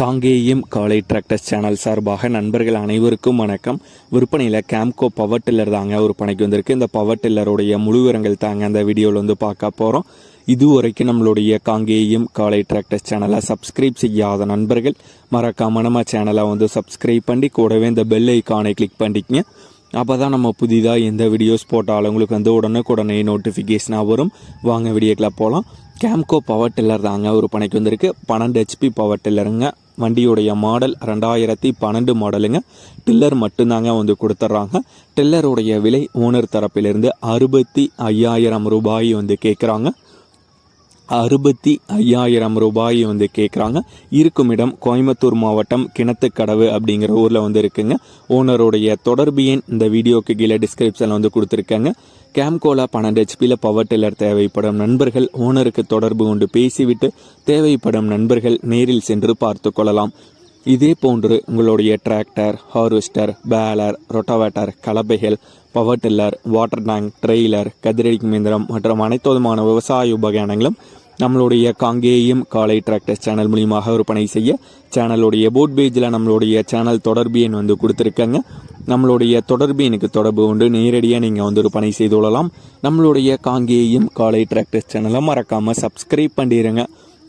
காங்கேயம் காலை tractors channel சார்பாக நண்பர்கள் அனைவருக்கும் வணக்கம். விற்பனையில் கேம்கோ பவர் டில்லர் தாங்க விற்பனைக்கு வந்திருக்கு. இந்த பவர் டில்லருடைய முழு விவரங்கள் தாங்க அந்த வீடியோவில் வந்து பார்க்க போகிறோம் இதுவரைக்கும் நம்மளுடைய காங்கேயம் காலை டிராக்டர்ஸ் சேனலை சப்ஸ்கிரைப் செய்யாத நண்பர்கள் மறக்காம நம்ம சேனலை வந்து சப்ஸ்கிரைப் பண்ணி கூடவே இந்த பெல் ஐக்கானை கிளிக் பண்ணிக்கங்க. அப்போ தான் நம்ம புதிதாக எந்த வீடியோஸ் போட்டாலும் உங்களுக்கு வந்து உடனுக்குடனே நோட்டிஃபிகேஷனாக வரும். வாங்க வீடியோக்கில் போகலாம் கேம்கோ பவர் டில்லர் தாங்க ஒரு பணிக்கு வந்திருக்கு. பன்னெண்டு ஹெச்பி பவர் டில்லருங்க. வண்டியுடைய மாடல் ரெண்டாயிரத்தி பன்னெண்டு மாடலுங்க. டில்லர் மட்டும்தாங்க வந்து கொடுத்துட்றாங்க டில்லருடைய விலை ஓனர் தரப்பிலிருந்து அறுபத்தி ஐயாயிரம் ரூபாய் வந்து கேட்குறாங்க அறுபத்தி ஐயாயிரம் ரூபாய் வந்து கேட்குறாங்க இருக்கும் இடம் கோயம்புத்தூர் மாவட்டம் கிணத்துக்கடவு அப்படிங்கிற ஊரில் வந்து இருக்குங்க. ஓனருடைய தொடர்பு எண் இந்த வீடியோக்கு கீழே டிஸ்கிரிப்ஷனில் வந்து கொடுத்துருக்காங்க. கேம்கோலா பன்னெண்டு ஹெச்பியில் பவர் டில்லர் தேவைப்படும் நண்பர்கள் ஓனருக்கு தொடர்பு கொண்டு பேசிவிட்டு தேவைப்படும் நண்பர்கள் நேரில் சென்று பார்த்து கொள்ளலாம். இதே போன்று உங்களுடைய tractor harvester baler rotavator கலப்பைகள் power tiller water tank trailer கதிரடிக்கு மிந்திரம் மற்றும் அனைத்து விதமான விவசாய உபகரணங்களும் நம்மளுடைய காங்கேயம் காலை டிராக்டர்ஸ் சேனல் மூலியமாக விற்பனை செய்ய சேனலுடைய போட் பேஜில் நம்மளுடைய சேனல் தொடர்பு எண் வந்து கொடுத்துருக்காங்க. நம்மளுடைய தொடர்பு எனக்கு தொடர்பு கொண்டு நேரடியாக நீங்கள் வந்து விற்பனை செய்து கொள்ளலாம். நம்மளுடைய காங்கேயம் காலை டிராக்டர்ஸ் சேனலை மறக்காமல் சப்ஸ்கிரைப் பண்ணிடுங்க